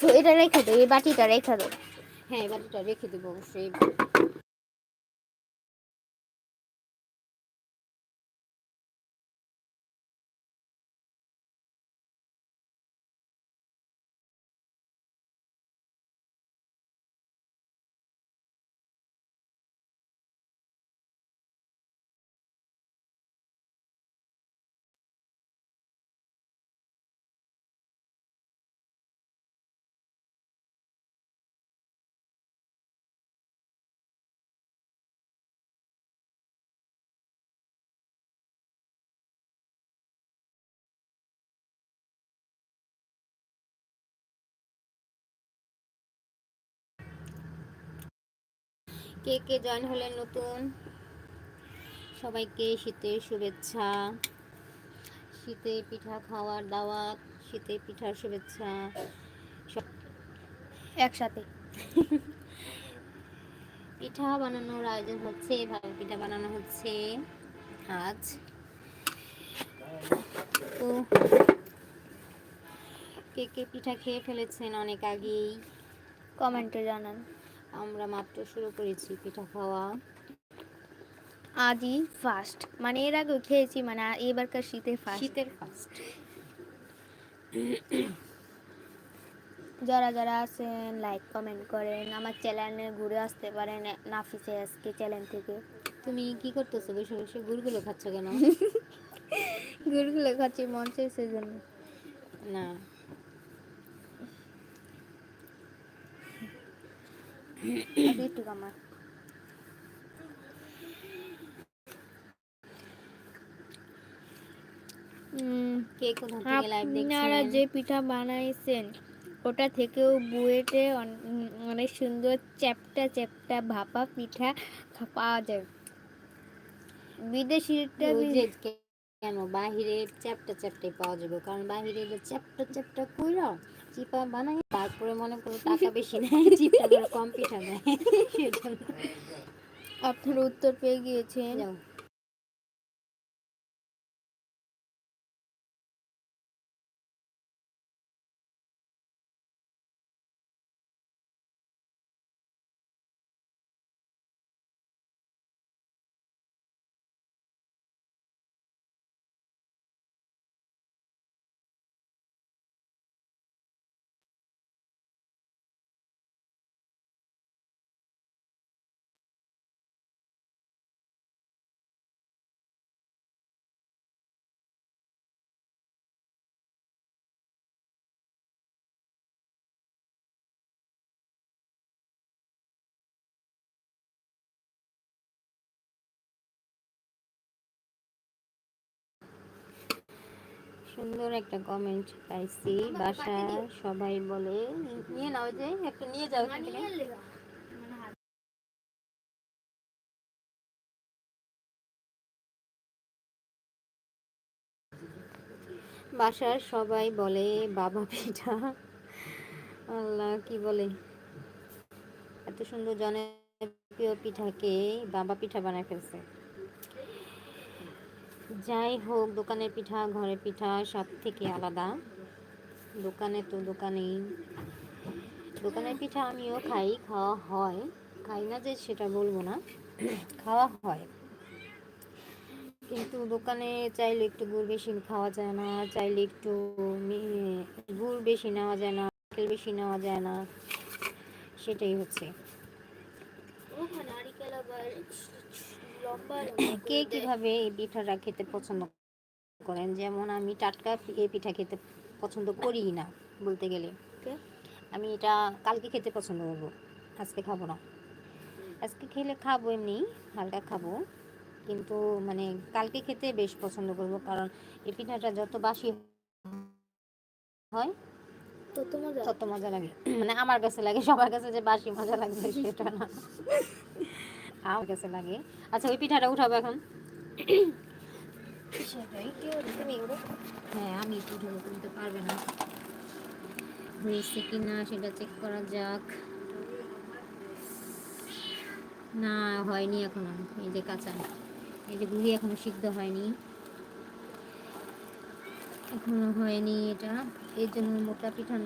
তো এটা রেখে দাও এই বাটিটা রেখে দেবো হ্যাঁ এই বাটিটা রেখে দেবো অবশ্যই। কে কে জয়েন হলেন নতুন? সবাইকে শীতের শুভেচ্ছা। শীতে পিঠা খাওয়ার দাওয়াত, শীতে পিঠার শুভেচ্ছা। একসাথে। পিঠা বানানোর আয়োজন হচ্ছে, ভালো পিঠা বানানো হচ্ছে আজ। তো কে কে পিঠা খেয়ে ফেলেছেন অনেক আগেই? কমেন্টে জানান। আমরা মাত্র শুরু করেছি পিঠা খাওয়া। আজই ফার্স্ট মানে এর আগেও খেয়েছি মানে এবারকার শীতে ফার্স্ট শীতের ফার্স্ট যারা যারা আছেন লাইক কমেন্ট করেন আমার চ্যানেলে ঘুরে আসতে পারেন নাফিসে আজকে চ্যানেল থেকে। তুমি কি করতেছো? বসে বসে গুড়গুলো খাচ্ছ কেন? গুড়গুলো খাচ্ছি মন চাইছে জন্য না। একটু আমার আপনারা যে পিঠা বানাইছেন ওটা থেকেও বুয়েটে অনেক সুন্দর চ্যাপটা চ্যাপটা ভাপা পিঠা পাওয়া যায়। বিদেশিটা কেন বাহিরে চ্যাপটা চ্যাপটে পাওয়া যাবে? কারণ বাহিরে চ্যাপটা চ্যাপটা কইরা চিপা বানাই তারপরে মনে করো টাকা বেশি নেয় চিপটা কম পিঠা নেয়। আপনার উত্তর পেয়ে গিয়েছেন। সুন্দর একটা কমেন্ট পাইছি। বাসা সবাই বলে নিয়ে নাও যে একটা নিয়ে যাও বাসার সবাই বলে বাবা পিঠা? আল্লাহ কি বলে? এত সুন্দর জনপ্রিয় পিঠাকে বাবা পিঠা বানায় ফেলছে। যাই হোক, দোকানের পিঠা, ঘরের পিঠা সব থেকে আলাদা। দোকানে তো দোকানেই। দোকানের পিঠা আমিও খাই, খাওয়া হয়। খাই না যে সেটা বলব না, খাওয়া হয়। কিন্তু দোকানে চাইলে একটু গুড় বেশি খাওয়া যায় না, চাইলে একটু গুড় বেশি নেওয়া যায় না তেল বেশি নেওয়া যায় না, সেটাই হচ্ছে। কে কীভাবে এই পিঠাটা খেতে পছন্দ করেন? যেমন আমি টাটকা এই পিঠা খেতে পছন্দ করি না বলতে গেলে। আমি এটা কালকে খেতে পছন্দ করব আজকে খাব না। আজকে খেলে খাব এমনি হালকা খাব। কিন্তু মানে কালকে খেতে বেশ পছন্দ করব কারণ এই পিঠাটা যত বাসি হয় তত মজা। তত মজা লাগে। মানে আমার কাছে লাগে সবার কাছে যে বাসি মজা লাগবে সেটা না। আমার কাছে লাগে। আচ্ছা ওই পিঠাটা উঠাবো এখন। হ্যাঁ আমি উঠাবো, তুমি তো পারবে না। হয়েছে কি না সেটা চেক করা যাক। না, হয়নি এখনও, এই যে কাঁচা। এই যে গুড়ি এখনও সিদ্ধ হয়নি। এখনও হয়নি এটা। এর জন্য মোটা পিঠা